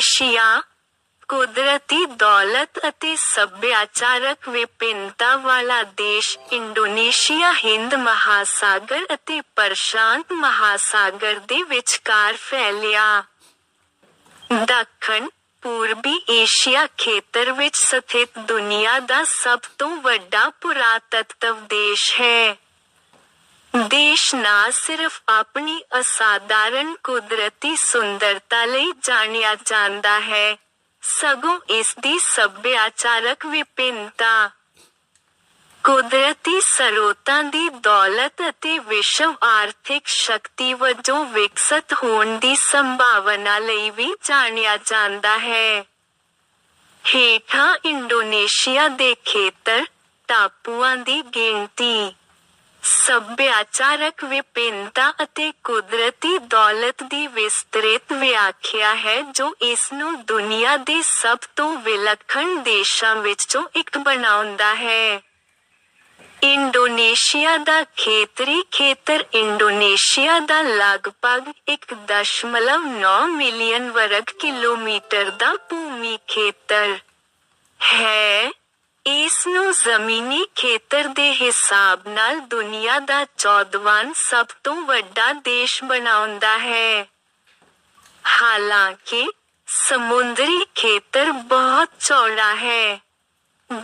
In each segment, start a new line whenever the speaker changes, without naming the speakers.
Asia ਕੁਦਰਤੀ ਦੌਲਤ ਅਤੇ ਸੱਭਿਆਚਾਰਕ ਵਿਭਿੰਨਤਾ ਵਾਲਾ ਦੇਸ਼ ਇੰਡੋਨੇਸ਼ੀਆ, ਹਿੰਦ ਮਹਾਸਾਗਰ ਅਤੇ ਪ੍ਰਸ਼ਾਂਤ ਮਹਾਸਾਗਰ ਦੇ ਵਿਚਕਾਰ ਫੈਲਿਆ। ਦੱਖਣ, ਪੂਰਬੀ ਏਸ਼ੀਆ ਖੇਤਰ ਵਿੱਚ ਸਥਿਤ ਦੁਨੀਆ ਦਾ ਸਭ ਤੋਂ ਵੱਡਾ ਪੁਰਾਤਤਵ ਦੇਸ਼ ਹੈ। ਦੇਸ਼ ਨਾ ਸਿਰਫ ਆਪਣੀ ਅਸਾਧਾਰਨ ਕੁਦਰਤੀ ਸੁੰਦਰਤਾ ਲਈ ਜਾਣਿਆ ਜਾਂਦਾ ਹੈ ਸਗੋਂ ਇਸ ਦੀ ਸੱਭਿਆਚਾਰਕ ਵਿਭਿੰਨਤਾ ਕੁਦਰਤੀ ਸਰੋਤਾਂ ਦੀ ਦੌਲਤ ਅਤੇ ਵਿਸ਼ਵ ਆਰਥਿਕ ਸ਼ਕਤੀ ਵਜੋਂ ਵਿਕਸਤ ਹੋਣ ਦੀ ਸੰਭਾਵਨਾ ਲਈ ਵੀ ਜਾਣਿਆ ਜਾਂਦਾ ਹੈ ਹੇਠਾਂ ਇੰਡੋਨੇਸ਼ੀਆ ਦੇ ਖੇਤਰ ਟਾਪੂਆਂ ਦੀ ਗਿਣਤੀ ਸੱਭਿਆਚਾਰਕ ਵਿਭਿੰਨਤਾ ਅਤੇ ਕੁਦਰਤੀ ਦੌਲਤ ਦੀ ਵਿਸਤ੍ਰਿਤ ਵਿਆਖਿਆ ਹੈ, ਜੋ ਇਸ ਦੁਨੀਆ ਦੇ ਸਭ ਤੋਂ ਵਿਲੱਖਣ ਦੇਸ਼ਾਂ ਵਿੱਚੋਂ ਇੱਕ ਬਣਾਉਂਦਾ ਹੈ। ਇੰਡੋਨੇਸ਼ੀਆ ਦਾ ਖੇਤਰੀ ਖੇਤਰ ਇੰਡੋਨੇਸ਼ੀਆ ਦਾ ਲਗਭਗ 1.9 ਮਿਲੀਅਨ ਵਰਗ ਕਿਲੋਮੀਟਰ ਦਾ ਭੂਮੀ ਖੇਤਰ ਹੈ। ਇਸ ਨੂੰ ਜ਼ਮੀਨੀ ਖੇਤਰ ਦੇ ਹਿਸਾਬ ਨਾਲ ਦੁਨੀਆ ਦਾ 14ਵਾਂ ਸਭ ਤੋਂ ਵੱਡਾ ਦੇਸ਼ ਬਣਾਉਂਦਾ ਹੈ। ਹਾਲਾਂਕਿ, ਸਮੁੰਦਰੀ ਖੇਤਰ ਬਹੁਤ ਚੌੜਾ ਹੈ,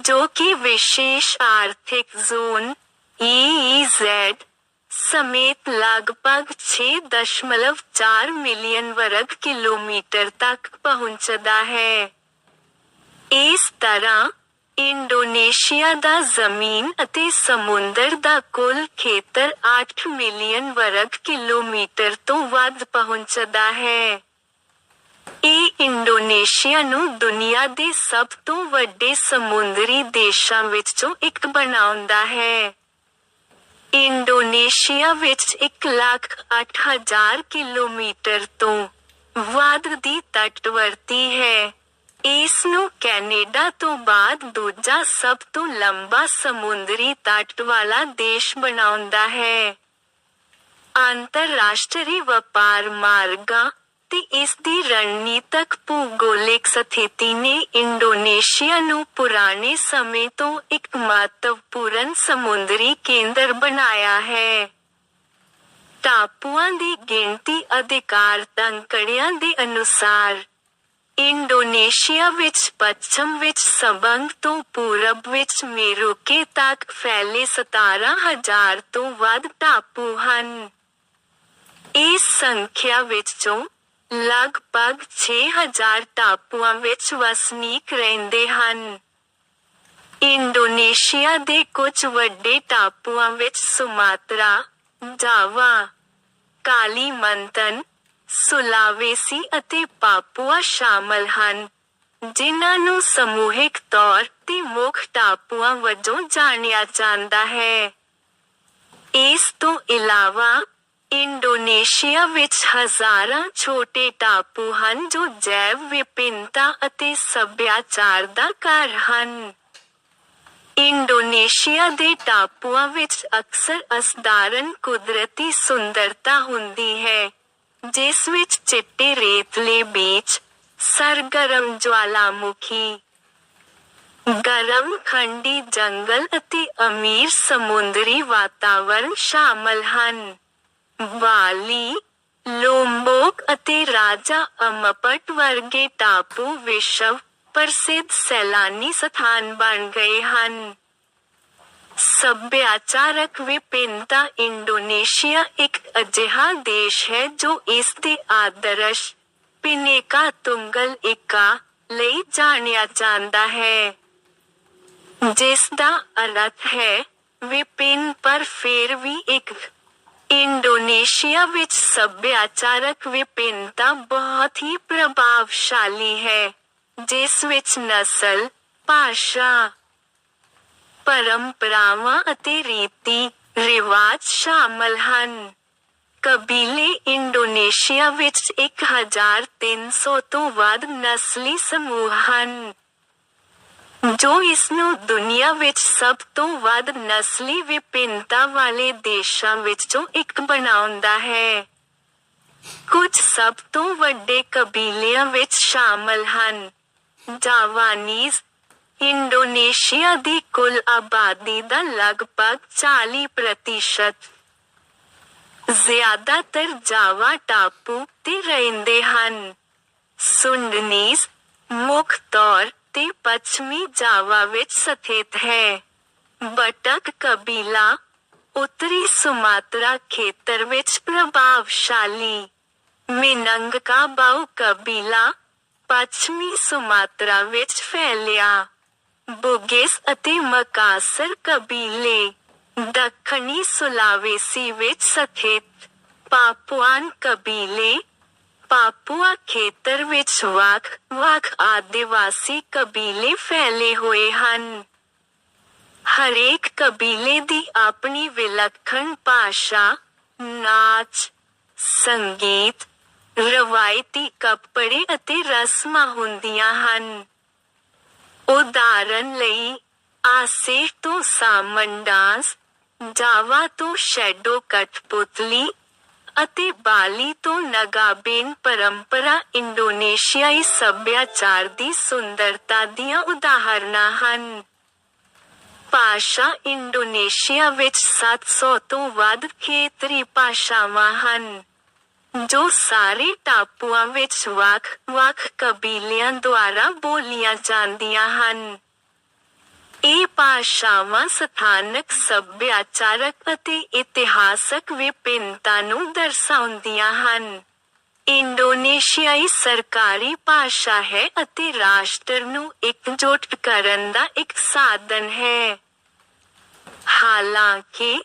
ਜੋ ਕਿ ਵਿਸ਼ੇਸ਼ ਆਰਥਿਕ ਜ਼ੋਨ EEZ ਸਮੇਤ ਲਗਭਗ 6.4 ਮਿਲੀਅਨ ਵਰਗ ਕਿਲੋਮੀਟਰ ਤੱਕ ਪਹੁੰਚਦਾ ਹੈ। ਇਸ ਤਰ੍ਹਾਂ ਇੰਡੋਨੇਸ਼ੀਆ ਦਾ ਜ਼ਮੀਨ ਅਤੇ ਸਮੁੰਦਰ ਦਾ ਕੁੱਲ ਖੇਤਰ 8 ਮਿਲੀਅਨ ਵਰਗ ਕਿਲੋਮੀਟਰ ਤੋਂ ਵੱਧ ਪਹੁੰਚਦਾ ਹੈ। ਇਹ ਇੰਡੋਨੇਸ਼ੀਆ ਨੂੰ ਦੁਨੀਆ ਦੇ ਸਭ ਤੋਂ ਵੱਡੇ ਸਮੁੰਦਰੀ ਦੇਸ਼ਾਂ ਵਿੱਚੋਂ ਇੱਕ ਬਣਾਉਂਦਾ ਹੈ। ਇੰਡੋਨੇਸ਼ੀਆ ਵਿੱਚ 1 ਲੱਖ 8 ਹਜ਼ਾਰ ਕਿਲੋਮੀਟਰ ਤੋਂ ਵੱਧ ਦੀ ਤਟਵਰਤੀ ਹੈ। ਇਸ ਨੂੰ ਕੈਨੇਡਾ ਤੋਂ ਬਾਅਦ ਦੂਜਾ ਸਭ ਤੋਂ ਲੰਬਾ ਸਮੁੰਦਰੀ ਤੱਟ ਵਾਲਾ ਦੇਸ਼ ਬਣਾਉਂਦਾ ਹੈ। ਅੰਤਰਰਾਸ਼ਟਰੀ ਵਪਾਰ ਮਾਰਗਾਂ ਤੇ ਇਸ ਦੀ ਰਣਨੀਤਕ ਭੂਗੋਲਿਕ ਸਥਿਤੀ ਨੇ ਇੰਡੋਨੇਸ਼ੀਆ ਨੂੰ ਪੁਰਾਣੇ ਸਮੇਂ ਤੋਂ ਇੱਕ ਮਹੱਤਵਪੂਰਨ ਸਮੁੰਦਰੀ ਕੇਂਦਰ ਬਣਾਇਆ ਹੈ। ਟਾਪੂਆਂ ਦੀ ਗਿਣਤੀ ਅਧਿਕਾਰ ਤੰਕੜਿਆਂ ਦੇ ਅਨੁਸਾਰ ਇੰਡੋਨੇਸ਼ੀਆ ਵਿੱਚ ਪੱਛਮ ਵਿੱਚ ਸਬੰਗ ਤੋਂ ਪੂਰਬ ਵਿੱਚ ਮੇਰੂਕੇ ਤੱਕ ਫੈਲੇ 17000 ਤੋਂ ਵੱਧ ਟਾਪੂ ਹਨ ਇਸ ਸੰਖਿਆ ਵਿੱਚੋਂ ਲਗਭਗ 6000 ਟਾਪੂਆਂ ਵਿੱਚ ਵਸਨੀਕ ਰਹਿੰਦੇ ਹਨ ਇੰਡੋਨੇਸ਼ੀਆ ਦੇ ਕੁਝ ਵੱਡੇ ਟਾਪੂਆਂ ਵਿੱਚ ਸੁਮਾਤਰਾ ਜਾਵਾ ਕਾਲੀਮੰਤਨ ਸੁਲਾਵੇਸੀ ਅਤੇ ਪਾਪੂਆ ਸ਼ਾਮਲ ਹਨ, ਜਿਨ੍ਹਾਂ ਨੂੰ ਸਮੂਹਿਕ ਤੌਰ ਤੇ ਮੁੱਖ ਟਾਪੂਆਂ ਵਜੋਂ ਜਾਣਿਆ ਜਾਂਦਾ ਹੈ। ਇਸ ਤੋਂ ਇਲਾਵਾ, ਇੰਡੋਨੇਸ਼ੀਆ ਵਿੱਚ ਹਜ਼ਾਰਾਂ ਛੋਟੇ ਟਾਪੂ ਹਨ ਜੋ ਜੈਵ ਵਿਭਿੰਨਤਾ ਅਤੇ ਸੱਭਿਆਚਾਰ ਦਾ ਘਰ ਹਨ। ਇੰਡੋਨੇਸ਼ੀਆ ਦੇ ਟਾਪੂਆਂ ਵਿੱਚ ਅਕਸਰ ਅਸਧਾਰਨ ਕੁਦਰਤੀ ਸੁੰਦਰਤਾ ਹੁੰਦੀ ਹੈ। ਜਿਸ ਵਿੱਚ ਚਿੱਟੇ ਰੇਤਲੇ ਬੀਚ, ਸਰਗਰਮ ਜਵਾਲਾਮੁਖੀ ਗਰਮ ਖੰਡੀ ਜੰਗਲ ਅਤੇ ਅਮੀਰ ਸਮੁੰਦਰੀ ਵਾਤਾਵਰਣ ਸ਼ਾਮਲ ਹਨ। ਬਾਲੀ ਲੋਮਬੋਕ ਅਤੇ ਰਾਜਾ ਅਮਪਟ ਵਰਗੇ ਟਾਪੂ ਵਿਸ਼ਵ ਪ੍ਰਸਿੱਧ ਸੈਲਾਨੀ ਸਥਾਨ ਬਣ ਗਏ ਹਨ। ਸੱਭਿਆਚਾਰਕ ਵਿਭਿੰਨਤਾ ਇੰਡੋਨੇਸ਼ੀਆ ਇੱਕ ਅਜਿਹਾ ਦੇਸ਼ ਹੈ ਜੋ ਇਸ ਦੇ ਆਦਰਸ਼ ਪਿਨੇਕਾ ਤੁੰਗਲ ਇਕਾ ਲਈ ਜਾਣਿਆ ਜਾਂਦਾ ਹੈ ਜਿਸ ਦਾ ਅਰਥ ਹੈ ਵਿਭਿੰਨ ਪਰ ਫਿਰ ਵੀ ਇੱਕ ਇੰਡੋਨੇਸ਼ੀਆ ਵਿੱਚ ਸੱਭਿਆਚਾਰਕ ਵਿਭਿੰਨਤਾ ਬਹੁਤ ਹੀ ਪ੍ਰਭਾਵਸ਼ਾਲੀ ਹੈ ਜਿਸ ਵਿੱਚ ਨਸਲ ਭਾਸ਼ਾ ਪਰੰਪਰਾਵਾਂ ਅਤੇ ਰੀਤੀ ਰਿਵਾਜ ਸ਼ਾਮਲ ਹਨ। ਕਬੀਲੇ ਇੰਡੋਨੇਸ਼ੀਆ ਵਿੱਚ 1300 ਤੋਂ ਵੱਧ ਨਸਲੀ ਸਮੂਹ ਹਨ, ਜੋ ਇਸਨੂੰ ਦੁਨੀਆ ਵਿੱਚ ਸਭ ਤੋਂ ਵੱਧ ਨਸਲੀ ਵਿਭਿੰਨਤਾ ਵਾਲੇ ਦੇਸ਼ਾਂ ਵਿੱਚੋਂ ਇੱਕ ਬਣਾਉਂਦਾ ਹੈ। ਕੁਝ ਸਭ ਤੋਂ ਵੱਡੇ ਕਬੀਲਿਆਂ ਵਿੱਚ ਸ਼ਾਮਲ ਹਨ, ਜਾਵਾਨੀਜ਼ ਇੰਡੋਨੇਸ਼ੀਆ ਦੀ ਕੁੱਲ ਆਬਾਦੀ ਦਾ ਲਗਭਗ 40% ਜ਼ਿਆਦਾਤਰ ਜਾਵਾ ਟਾਪੂ ਤੇ ਰਹਿੰਦੇ ਹਨ ਸੁੰਡਨੀਜ਼ ਮੁੱਖ ਤੌਰ ਤੇ ਪੱਛਮੀ ਜਾਵਾ ਵਿੱਚ ਸਥਿਤ ਹੈ ਬਟਕ ਕਬੀਲਾ ਉੱਤਰੀ ਸੁਮਾਤਰਾ ਖੇਤਰ ਵਿੱਚ ਪ੍ਰਭਾਵਸ਼ਾਲੀ ਮਿਨੰਗਕਾ ਬਾਉ ਕਬੀਲਾ ਪੱਛਮੀ ਸੁਮਾਤਰਾ ਵਿੱਚ ਫੈਲਿਆ ਬੁਗਿਸ ਅਤੇ ਮਕਾਸਰ ਕਬੀਲੇ ਦੱਖਣੀ ਸੁਲਾਵੇਸੀ ਵਿੱਚ ਸਥਿਤ ਪਾਪੂਆਨ ਕਬੀਲੇ, ਪਾਪੂਆ ਖੇਤਰ ਵਿੱਚ ਵੱਖ-ਵੱਖ ਆਦਿਵਾਸੀ ਕਬੀਲੇ ਫੈਲੇ ਹੋਏ ਹਨ। ਹਰੇਕ ਕਬੀਲੇ ਦੀ ਆਪਣੀ ਵਿਲੱਖਣ ਭਾਸ਼ਾ, ਨਾਚ, ਸੰਗੀਤ, ਰਵਾਇਤੀ ਕੱਪੜੇ ਅਤੇ ਰਸਮਾਂ ਹੁੰਦੀਆਂ ਹਨ। ਉਦਾਹਰਨ ਲਈ, ਆਸੇ ਤੋਂ ਸਾਮਨ ਡਾਂਸ, ਜਾਵਾ ਤੋਂ ਸ਼ੈਡੋ ਕਠਪੁਤਲੀ ਅਤੇ ਬਾਲੀ ਤੋਂ ਨਗਾਬੇਨ ਪਰੰਪਰਾ ਇੰਡੋਨੇਸ਼ੀਆਈ ਸੱਭਿਆਚਾਰ ਦੀ ਸੁੰਦਰਤਾ ਦੀਆਂ ਉਦਾਹਰਨਾਂ ਹਨ। ਭਾਸ਼ਾ ਇੰਡੋਨੇਸ਼ੀਆ ਵਿੱਚ 700 ਤੋਂ ਵੱਧ ਖੇਤਰੀ ਭਾਸ਼ਾਵਾਂ ਹਨ। ਜੋ ਸਾਰੇ ਟਾਪੂਆਂ ਵਿੱਚ ਵੱਖ-ਵੱਖ ਕਬੀਲਿਆਂ ਦੁਆਰਾ ਬੋਲੀਆਂ ਜਾਂਦੀਆਂ ਹਨ। ਇਹ ਭਾਸ਼ਾਵਾਂ ਸਥਾਨਕ ਸੱਭਿਆਚਾਰਕ ਅਤੇ ਇਤਿਹਾਸਕ ਵਿਭਿੰਨਤਾ ਨੂੰ ਦਰਸਾਉਂਦੀਆਂ ਹਨ। ਇੰਡੋਨੇਸ਼ੀਆਈ ਸਰਕਾਰੀ ਭਾਸ਼ਾ ਹੈ ਅਤੇ ਰਾਸ਼ਟਰ ਨੂੰ ਇਕਜੁੱਟ ਕਰਨ ਦਾ ਇੱਕ ਸਾਧਨ ਹੈ। ਹਾਲਾਂਕਿ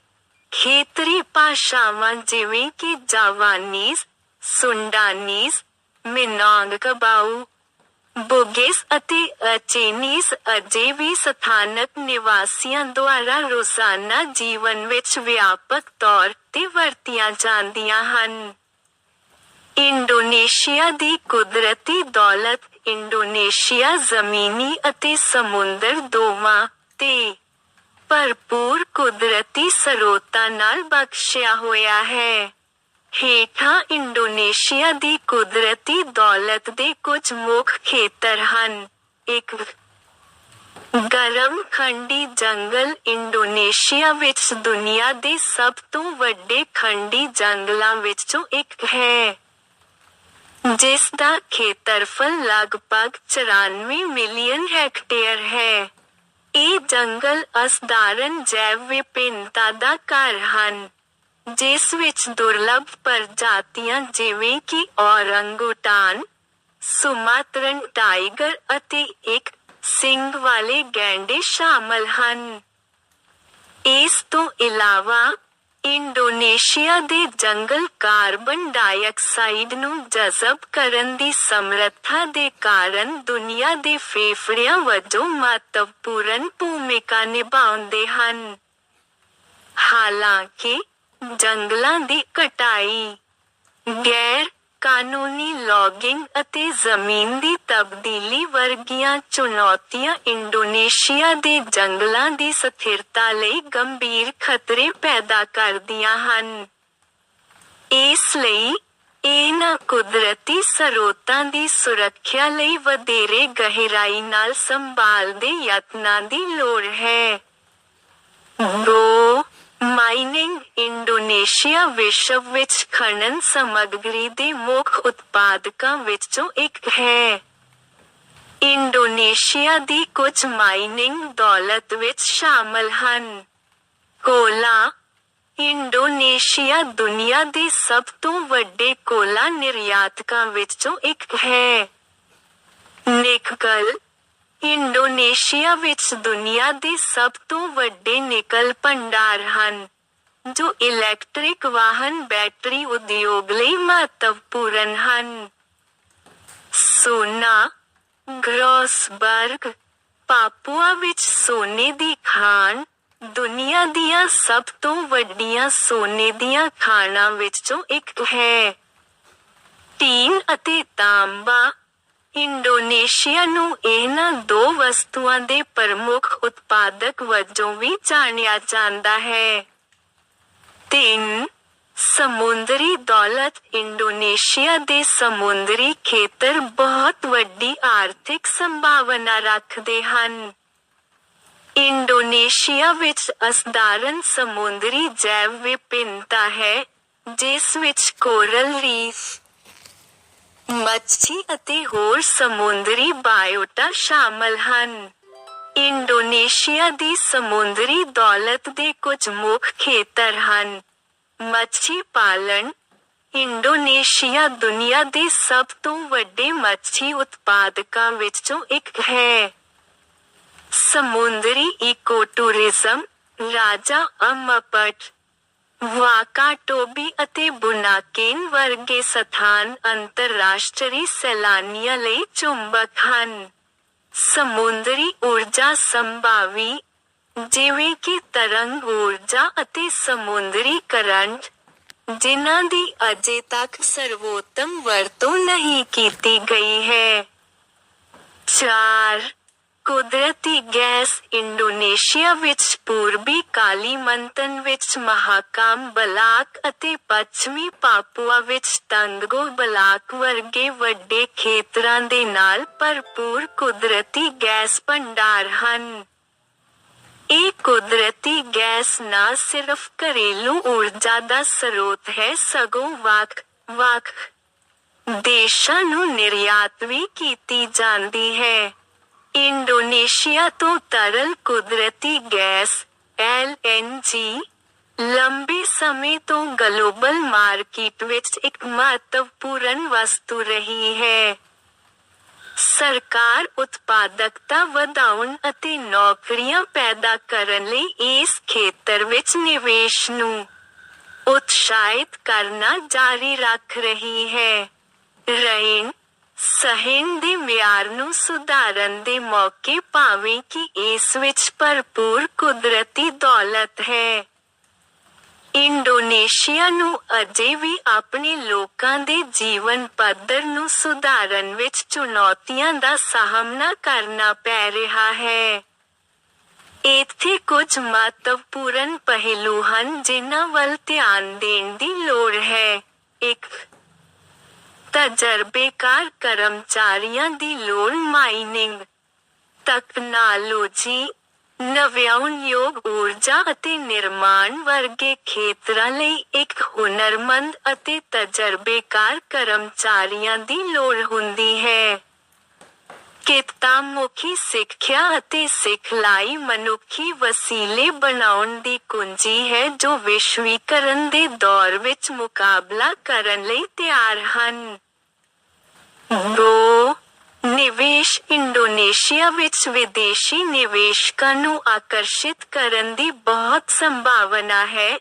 ਖੇਤਰੀ ਭਾਸ਼ਾਵਾਂ ਜਿਵੇਂ ਕਿ ਜਾਵਾਨੀਜ਼ ਸੁੰਡਾਨੀਜ਼ ਮਿਨਾਂਗਕਬਾਊ ਬੁਗਿਸ ਅਤੇ ਅਚੇਨੀਜ਼ ਅਜੇ ਵੀ ਸਥਾਨਕ ਨਿਵਾਸੀਆਂ ਦੁਆਰਾ ਰੋਜ਼ਾਨਾ ਜੀਵਨ ਵਿੱਚ ਵਿਆਪਕ ਤੌਰ ਤੇ ਵਰਤੀਆਂ ਜਾਂਦੀਆਂ ਹਨ ਇੰਡੋਨੇਸ਼ੀਆ ਦੀ ਕੁਦਰਤੀ ਦੌਲਤ ਇੰਡੋਨੇਸ਼ੀਆ ਜ਼ਮੀਨੀ ਅਤੇ ਸਮੁੰਦਰ ਦੋਵਾਂ ਤੇ ਭਰਪੂਰ ਕੁਦਰਤੀ ਸਰੋਤਾਂ ਨਾਲ ਬਖਸ਼ਿਆ ਹੋਇਆ ਹੈ। ਹੇਠਾਂ ਇੰਡੋਨੇਸ਼ੀਆ ਦੀ ਕੁਦਰਤੀ ਦੌਲਤ ਦੇ ਕੁਝ ਮੁੱਖ ਖੇਤਰ ਹਨ। ਇੱਕ ਗਰਮ ਖੰਡੀ ਜੰਗਲ ਇੰਡੋਨੇਸ਼ੀਆ ਵਿੱਚ ਦੁਨੀਆ ਦੇ ਸਭ ਤੋਂ ਵੱਡੇ ਖੰਡੀ ਜੰਗਲਾਂ ਵਿੱਚੋਂ ਇੱਕ ਹੈ। ਜਿਸ ਦਾ ਖੇਤਰਫਲ ਲਗਭਗ 94 ਮਿਲੀਅਨ ਹੈਕਟੇਅਰ ਹੈ। ਇਹ ਜੰਗਲ ਅਸਧਾਰਨ ਜੈਵ ਵਿਭਿੰਨਤਾ ਦਾ ਘਰ ਹਨ, ਜਿਸ ਵਿੱਚ ਦੁਰਲੱਭ ਪ੍ਰਜਾਤੀਆਂ ਜਿਵੇਂ ਕਿ ਔਰੰਗੂਟਾਨ, ਸੁਮਾਤਰਨ ਟਾਈਗਰ ਅਤੇ ਇੱਕ ਸਿੰਗ ਵਾਲੇ ਗੈਂਡੇ ਸ਼ਾਮਲ ਹਨ। ਇਸ ਤੋਂ ਇਲਾਵਾ ਇੰਡੋਨੇਸ਼ੀਆ ਦੇ ਜੰਗਲ ਕਾਰਬਨ ਡਾਈਆਕਸਾਈਡ ਨੂੰ ਜਜ਼ਬ ਕਰਨ ਦੀ ਸਮਰੱਥਾ ਦੇ ਕਾਰਨ ਦੁਨੀਆ ਦੇ ਫੇਫੜਿਆਂ ਵਜੋਂ ਮਹੱਤਵਪੂਰਨ ਭੂਮਿਕਾ ਨਿਭਾਉਂਦੇ ਹਨ। ਹਾਲਾਂਕਿ, ਜੰਗਲਾਂ ਦੀ ਕਟਾਈ, ਗੈਰ ਕਾਨੂੰਨੀ ਲੌਗਿੰਗ ਅਤੇ ਜ਼ਮੀਨ ਦੀ ਤਬਦੀਲੀ ਵਰਗੀਆਂ ਚੁਣੌਤੀਆਂ ਇੰਡੋਨੇਸ਼ੀਆ ਦੇ ਜੰਗਲਾਂ ਦੀ ਸਥਿਰਤਾ ਲਈ ਗੰਭੀਰ ਖਤਰੇ ਪੈਦਾ ਕਰਦੀਆਂ ਹਨ। ਇਸ ਲਈ ਇਹਨਾਂ ਕੁਦਰਤੀ ਸਰੋਤਾਂ ਦੀ ਸੁਰੱਖਿਆ ਲਈ ਵਧੇਰੇ ਗਹਿਰਾਈ ਨਾਲ ਸੰਭਾਲ ਦੇ ਯਤਨਾਂ ਦੀ ਲੋੜ ਹੈ। ਦੋ ਮਾਈਨਿੰਗ ਇੰਡੋਨੇਸ਼ੀਆ ਵਿਸ਼ਵ ਵਿੱਚ ਖਣਨ ਸਮੱਗਰੀ ਦੇ ਮੁੱਖ ਉਤਪਾਦਕਾਂ ਵਿੱਚੋਂ ਇੱਕ ਹੈ। ਇੰਡੋਨੇਸ਼ੀਆ ਦੀ ਕੁਝ ਮਾਈਨਿੰਗ ਦੌਲਤ ਵਿੱਚ ਸ਼ਾਮਲ ਹਨ। ਕੋਲਾ ਇੰਡੋਨੇਸ਼ੀਆ ਦੁਨੀਆ ਦੇ ਸਭ ਤੋਂ ਵੱਡੇ ਕੋਲਾ ਨਿਰਯਾਤਕਾਂ ਵਿੱਚੋਂ ਇੱਕ ਹੈ। ਨਿਕਲ ਇੰਡੋਨੇਸ਼ੀਆ ਵਿੱਚ ਦੁਨੀਆ ਦੇ ਸਭ ਤੋਂ ਵੱਡੇ ਨਿਕਲ ਭੰਡਾਰ ਹਨ, ਜੋ ਇਲੈਕਟ੍ਰਿਕ ਵਾਹਨ ਬੈਟਰੀ ਉਦਯੋਗ ਲਈ ਮਹੱਤਵਪੂਰਨ ਹਨ। ਸੋਨਾ, ਗ੍ਰੋਸਬਰਗ, ਪਾਪੂਆ ਵਿੱਚ ਸੋਨੇ ਦੀ ਖਾਣ, ਦੁਨੀਆ ਦੀਆਂ ਸਭ ਤੋਂ ਵੱਡੀਆਂ ਸੋਨੇ ਦੀਆਂ ਖਾਣਾਂ ਵਿੱਚੋਂ ਇੱਕ ਹੈ। ਟੀਨ ਅਤੇ ਤਾਂਬਾ ਇੰਡੋਨੇਸ਼ੀਆ ਨੂੰ ਇਹਨਾਂ ਦੋ ਵਸਤੂਆਂ ਦੇ ਪ੍ਰਮੁੱਖ ਉਤਪਾਦਕ ਵਜੋਂ ਵੀ ਜਾਣਿਆ ਜਾਂਦਾ ਹੈ। ਤਿੰਨ, ਸਮੁੰਦਰੀ ਦੌਲਤ ਇੰਡੋਨੇਸ਼ੀਆ ਦੇ ਸਮੁੰਦਰੀ ਖੇਤਰ ਬਹੁਤ ਵੱਡੀ ਆਰਥਿਕ ਸੰਭਾਵਨਾ ਰੱਖਦੇ ਹਨ। ਇੰਡੋਨੇਸ਼ੀਆ ਵਿੱਚ ਅਸਧਾਰਨ ਸਮੁੰਦਰੀ ਜੈਵ ਵਿਭਿੰਨਤਾ ਹੈ, ਜਿਸ ਵਿੱਚ ਕੋਰਲ ਰੀਫ ਮੱਛੀ ਅਤੇ ਹੋਰ ਸਮੁੰਦਰੀ ਬਾਇਓਟਾ ਸ਼ਾਮਲ ਹਨ। ਇੰਡੋਨੇਸ਼ੀਆ ਦੀ ਸਮੁੰਦਰੀ ਦੌਲਤ ਦੇ ਕੁਝ ਮੁੱਖ ਖੇਤਰ ਹਨ। ਮੱਛੀ ਪਾਲਣ ਇੰਡੋਨੇਸ਼ੀਆ ਦੁਨੀਆ ਦੇ ਸਭ ਤੋਂ ਵੱਡੇ ਮੱਛੀ ਉਤਪਾਦਕਾਂ ਵਿੱਚੋਂ ਇੱਕ ਹੈ। ਸਮੁੰਦਰੀ ਇਕੋਟੂਰਿਜ਼ਮ ਰਾਜਾ ਅਮਪਟ ਵਾਕਾਟੋਬੀ ਅਤੇ ਬੁਨਾਕੇਨ ਵਰਗੇ ਸਥਾਨ ਅੰਤਰਰਾਸ਼ਟਰੀ ਸੈਲਾਨੀਆਂ ਲਈ ਚੁੰਬਕ ਹਨ। ਸਮੁੰਦਰੀ ਊਰਜਾ ਸੰਭਾਵੀ, ਜਿਵੇਂ ਕਿ ਤਰੰਗ ਊਰਜਾ ਅਤੇ ਸਮੁੰਦਰੀ ਕਰੰਟ, ਜਿਨ੍ਹਾਂ ਦੀ ਅਜੇ ਤੱਕ ਸਰਵੋਤਮ ਵਰਤੋਂ ਨਹੀਂ ਕੀਤੀ ਗਈ ਹੈ। ਚਾਰ ਕੁਦਰਤੀ ਗੈਸ ਇੰਡੋਨੇਸ਼ੀਆ ਵਿੱਚ ਪੂਰਬੀ ਕਾਲੀਮੰਤਨ ਵਿੱਚ ਮਹਾਕਾਮ ਬਲਾਕ ਅਤੇ ਪੱਛਮੀ ਪਾਪੂਆ ਵਿੱਚ ਤੰਗਗੋ ਬਲਾਕ ਵਰਗੇ ਵੱਡੇ ਖੇਤਰਾਂ ਦੇ ਨਾਲ ਭਰਪੂਰ ਕੁਦਰਤੀ ਗੈਸ ਭੰਡਾਰ ਹਨ। ਇਹ ਕੁਦਰਤੀ ਗੈਸ ਨਾ ਸਿਰਫ ਘਰੇਲੂ ਊਰਜਾ ਦਾ ਸਰੋਤ ਹੈ, ਸਗੋਂ ਵੱਖ ਵੱਖ ਦੇਸ਼ਾਂ ਨੂੰ ਨਿਰਯਾਤ ਵੀ ਕੀਤੀ ਜਾਂਦੀ ਹੈ। ਇੰਡੋਨੇਸ਼ੀਆ ਤੋਂ ਤਰਲ ਕੁਦਰਤੀ ਗੈਸ LNG ਲੰਬੇ ਸਮੇਂ ਤੋਂ ਗਲੋਬਲ ਮਾਰਕੀਟ ਵਿੱਚ ਇੱਕ ਮਹੱਤਵਪੂਰਨ ਵਸਤੂ ਰਹੀ ਹੈ ਸਰਕਾਰ ਉਤਪਾਦਕਤਾ ਵਧਾਉਣ ਅਤੇ ਨੌਕਰੀਆਂ ਪੈਦਾ ਕਰਨ ਲਈ ਇਸ ਖੇਤਰ ਵਿੱਚ ਨਿਵੇਸ਼ ਨੂੰ ਉਤਸ਼ਾਹਿਤ ਕਰਨਾ ਜਾਰੀ ਰੱਖ ਰਹੀ ਹੈ ਰੇਨ ਸਹਿਣ ਦੇ ਮਿਆਰ ਨੂੰ ਸੁਧਾਰਨ ਦੇ ਮੌਕੇ ਭਾਵੇਂ ਕਿ ਇਸ ਵਿੱਚ ਭਰਪੂਰ ਕੁਦਰਤੀ ਦੌਲਤ ਹੈ। ਇੰਡੋਨੇਸ਼ੀਆ ਨੂੰ ਅਜੇ ਵੀ ਆਪਣੇ ਲੋਕਾਂ ਦੇ ਜੀਵਨ ਪੱਧਰ ਨੂੰ ਸੁਧਾਰਨ ਵਿੱਚ ਚੁਣੌਤੀਆਂ ਦਾ ਸਾਹਮਣਾ ਕਰਨਾ ਪੈ ਰਿਹਾ ਹੈ। ਇੱਥੇ ਕੁਝ ਮਹੱਤਵਪੂਰਨ ਪਹਿਲੂ ਹਨ ਜਿਨ੍ਹਾਂ ਵੱਲ ਧਿਆਨ ਦੇਣ ਦੀ ਲੋੜ ਹੈ। 1 ਤਜਰਬੇਕਾਰ ਕਰਮਚਾਰੀਆਂ ਦੀ ਲੋੜ ਮਾਈਨਿੰਗ। ਤਕਨਾਲੋਜੀ, ਨਵਿਆਉਣਯੋਗ ਊਰਜਾ ਅਤੇ ਨਿਰਮਾਣ ਵਰਗੇ ਖੇਤਰਾਂ ਲਈ ਇੱਕ ਹੁਨਰਮੰਦ ਅਤੇ ਤਜਰਬੇਕਾਰ ਕਰਮਚਾਰੀਆਂ ਦੀ ਲੋੜ ਹੁੰਦੀ ਹੈ। ਕਿੱਤਾ ਮੁਖੀ ਸਿੱਖਿਆ ਅਤੇ ਸਿਖਲਾਈ ਮਨੁੱਖੀ ਵਸੀਲੇ ਬਣਾਉਣ ਦੀ ਕੁੰਜੀ ਹੈ ਜੋ ਵਿਸ਼ਵੀਕਰਨ ਦੇ ਦੌਰ ਵਿੱਚ ਮੁਕਾਬਲਾ ਕਰਨ ਲਈ ਤਿਆਰ ਹਨ 2 ਨਿਵੇਸ਼ ਇੰਡੋਨੇਸ਼ੀਆ ਵਿੱਚ ਵਿਦੇਸ਼ੀ ਨਿਵੇਸ਼ਕਾਂ ਨੂੰ ਆਕਰਸ਼ਿਤ ਕਰਨ ਦੀ ਬਹੁਤ ਸੰਭਾਵਨਾ ਹੈ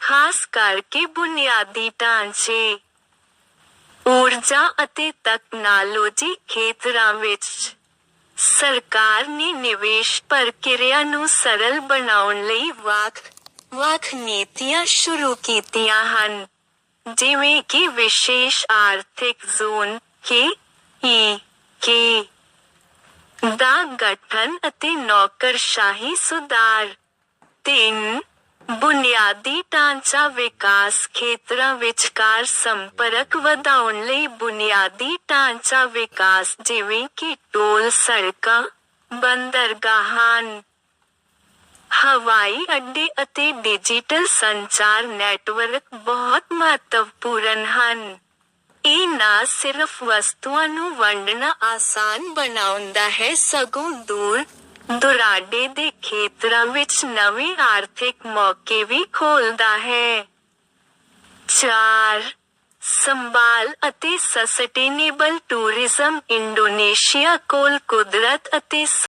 ਖਾਸ ਕਰਕੇ ਬੁਨਿਆਦੀ ਢਾਂਚੇ ਊਰਜਾ ਅਤੇ ਤਕਨਾਲੋਜੀ ਖੇਤਰਾਂ ਵਿੱਚ ਸਰਕਾਰ ਨੇ ਨਿਵੇਸ਼ ਪ੍ਰਕਿਰਿਆ ਨੂੰ ਸਰਲ ਬਣਾਉਣ ਲਈ ਵੱਖ ਵੱਖ ਨੀਤੀਆਂ ਸ਼ੁਰੂ ਕੀਤੀਆਂ ਹਨ। ਜਿਵੇਂ ਕਿ ਵਿਸ਼ੇਸ਼ ਆਰਥਿਕ ਜ਼ੋਨ ਕੇ ਈ ਕੇ ਦਾ ਗਠਨ ਅਤੇ ਨੌਕਰਸ਼ਾਹੀ ਸੁਧਾਰ। 3 ਬੁਨਿਆਦੀ ਢਾਂਚਾ ਵਿਕਾਸ ਖੇਤਰਾਂ ਵਿਚਕਾਰ ਸੰਪਰਕ ਵਧਾਉਣ ਲਈ ਬੁਨਿਆਦੀ ਢਾਂਚਾ ਵਿਕਾਸ ਜਿਵੇਂ ਕਿ ਟੋਲ ਸੜਕਾਂ, ਬੰਦਰਗਾਹਾਂ, ਹਵਾਈ ਅੱਡੇ ਅਤੇ ਡਿਜੀਟਲ ਸੰਚਾਰ ਨੈਟਵਰਕ ਬਹੁਤ ਮਹੱਤਵਪੂਰਨ ਹਨ। ਇਹ ਨਾ ਸਿਰਫ ਵਸਤੂਆਂ ਨੂੰ ਵੰਡਣਾ ਆਸਾਨ ਬਣਾਉਂਦਾ ਹੈ, ਸਗੋਂ ਦੂਰ ਦੁਰਾਡੇ ਦੇ ਖੇਤਰਾਂ ਵਿੱਚ ਨਵੇਂ ਆਰਥਿਕ ਮੌਕੇ ਵੀ ਖੋਲਦਾ ਹੈ। 4 ਸੰਭਾਲ ਅਤੇ ਸਸਟੇਨੇਬਲ ਟੂਰਿਜ਼ਮ ਇੰਡੋਨੇਸ਼ੀਆ ਕੋਲ ਕੁਦਰਤ ਅਤੇ